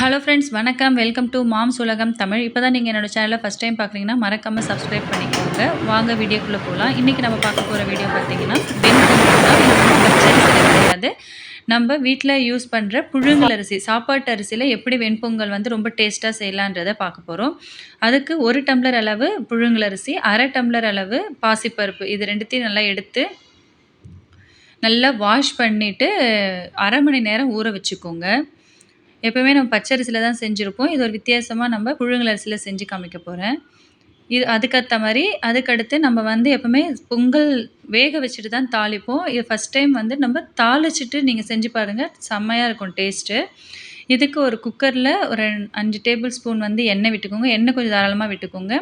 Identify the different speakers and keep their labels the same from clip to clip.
Speaker 1: Hello friends வணக்கம். Welcome to moms உலகம் தமிழ். இப்போ தான் நீங்கள் என்னோட சேனலை ஃபஸ்ட் டைம் பார்க்குறீங்கன்னா மறக்காமல் சப்ஸ்கிரைப் பண்ணிக்கோங்க. வாங்க வீடியோக்குள்ளே போகலாம் இன்றைக்கி நம்ம பார்க்க போகிற வீடியோ பார்த்தீங்கன்னா வெண்பொங்கல் கிடையாது. நம்ம வீட்டில் யூஸ் பண்ணுற புழுங்கல் அரிசி சாப்பாட்டு அரிசியில் எப்படி வெண்பொங்கல் வந்து ரொம்ப டேஸ்ட்டாக செய்யலான்றதை பார்க்க போகிறோம் அதுக்கு ஒரு டம்ளர் அளவு புழுங்கல் அரிசி அரை டம்ளர் அளவு பாசிப்பருப்பு. இது ரெண்டுத்தையும் நல்லா எடுத்து நல்லா வாஷ் பண்ணிவிட்டு அரை மணி நேரம் ஊற வச்சுக்கோங்க. எப்போவுமே நம்ம பச்சரிசியில் தான் செஞ்சுருப்போம். இது ஒரு வித்தியாசமாக நம்ம புழுங்கல் அரிசியில் செஞ்சு காமிக்க போகிறேன் இது அதுக்கேற்ற மாதிரி அதுக்கடுத்து நம்ம வந்து எப்போவுமே பொங்கல் வேக வச்சுட்டு தான் தாளிப்போம். இது ஃபஸ்ட் டைம் வந்து நம்ம தாளிச்சிட்டு நீங்கள் செஞ்சு பாருங்கள் செம்மையாக இருக்கும் டேஸ்ட்டு இதுக்கு ஒரு குக்கரில் ஒரு அஞ்சு டேபிள் ஸ்பூன் வந்து எண்ணெய் விட்டுக்கோங்க. எண்ணெய் கொஞ்சம் தாராளமாக விட்டுக்கோங்க.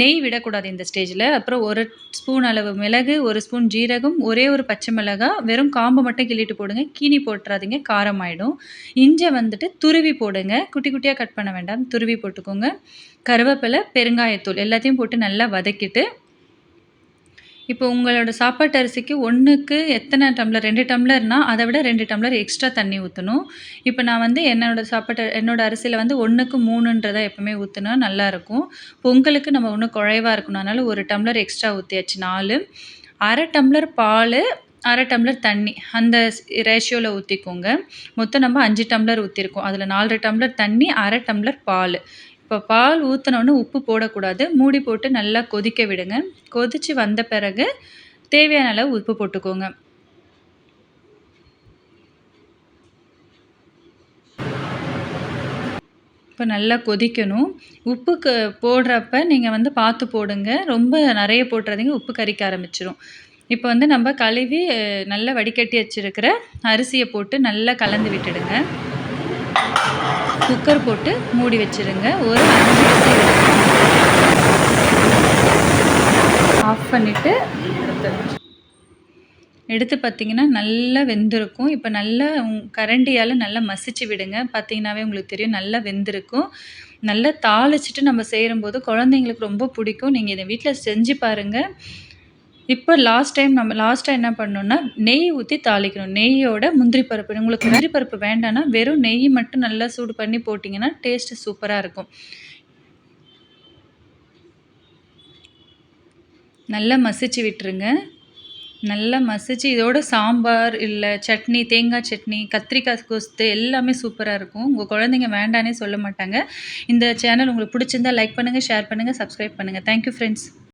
Speaker 1: நெய் விடக்கூடாது இந்த ஸ்டேஜில். அப்புறம் ஒரு ஸ்பூன் அளவு மிளகு ஒரு ஸ்பூன் ஜீரகம் ஒரே ஒரு பச்சை மிளகா வெறும் காம்பு மட்டும் கிள்ளிட்டு போடுங்க. கீனி போட்டுறாதீங்க காரம் ஆகிடும் இஞ்சை வந்துட்டு துருவி போடுங்க. குட்டி குட்டியாக கட் பண்ண வேண்டாம் துருவி போட்டுக்கோங்க. கருவேப்பிலை பெருங்காயத்தூள் எல்லாத்தையும் போட்டு நல்லா வதக்கிட்டு இப்போ உங்களோட சாப்பாட்டு அரிசிக்கு ஒன்றுக்கு எத்தனை டம்ளர்? ரெண்டு டம்ளர்னால் அதை விட ரெண்டு டம்ளர் எக்ஸ்ட்ரா தண்ணி ஊற்றணும் இப்போ நான் வந்து என்னோடய சாப்பாட்டு என்னோடய அரிசியில் வந்து ஒன்றுக்கு மூணுன்றதை எப்போவுமே ஊற்றினா நல்லாயிருக்கும் பொங்கலுக்கு நம்ம ஒன்றும் குறைவாக இருக்கணும் அதனால் ஒரு டம்ளர் எக்ஸ்ட்ரா ஊற்றியாச்சு நாலு. அரை டம்ளர் பால் அரை டம்ளர் தண்ணி. அந்த ரேஷியோவில் ஊற்றிக்கோங்க மொத்தம் நம்ம அஞ்சு டம்ளர் ஊற்றிருக்கோம் அதில் நாலரை டம்ளர் தண்ணி அரை டம்ளர் பால். இப்போ பால் ஊற்றினோன்னு உப்பு போடக்கூடாது. மூடி போட்டு நல்லா கொதிக்க விடுங்க. கொதித்து வந்த பிறகு தேவையான அளவு உப்பு போட்டுக்கோங்க. இப்போ நல்லா கொதிக்கணும். உப்புக்கு போடுறப்ப நீங்கள் வந்து பார்த்து போடுங்க. ரொம்ப நிறைய போட்டுறதுங்க. உப்பு கறிக்க ஆரம்பிச்சிடும் இப்போ வந்து நம்ம கழுவி நல்லா வடிகட்டி வச்சுருக்கிற அரிசியை போட்டு நல்லா கலந்து விட்டுடுங்க. குக்கர் போட்டு மூடி வச்சுருங்க. ஒரு அஞ்சு விசில் ஆஃப் பண்ணிவிட்டு எடுத்து பார்த்திங்கன்னா நல்லா வெந்திருக்கும். இப்போ நல்லா கரண்டியால் நல்லா மசிச்சு விடுங்க. பார்த்திங்கனாவே உங்களுக்கு தெரியும் நல்லா வெந்திருக்கும். நல்லா தாளிச்சிட்டு நம்ம செய்கிறம்போது குழந்தைங்களுக்கு ரொம்ப பிடிக்கும். நீங்கள் இதை வீட்டில் செஞ்சு பாருங்கள் இப்போ லாஸ்ட் டைம் நம்ம லாஸ்ட்டாக என்ன பண்ணணுன்னா நெய் ஊற்றி தாளிக்கணும். நெய்யோட முந்திரி பருப்பு. உங்களுக்கு முந்திரி பருப்பு வேண்டாம்னா வெறும் நெய் மட்டும் நல்லா சூடு பண்ணி போட்டிங்கன்னா டேஸ்ட்டு சூப்பராக இருக்கும். நல்லா மசிச்சு விட்டுருங்க. நல்லா மசிச்சு இதோட சாம்பார் இல்லை சட்னி தேங்காய் சட்னி கத்திரிக்காய் கொஸ்து எல்லாமே சூப்பராக இருக்கும். உங்கள் குழந்தைங்க வேண்டானே சொல்ல மாட்டாங்க. இந்த சேனல் உங்களுக்கு பிடிச்சிருந்தா லைக் பண்ணுங்கள் ஷேர் பண்ணுங்கள் சப்ஸ்கிரைப் பண்ணுங்கள் தேங்க்யூ ஃப்ரெண்ட்ஸ்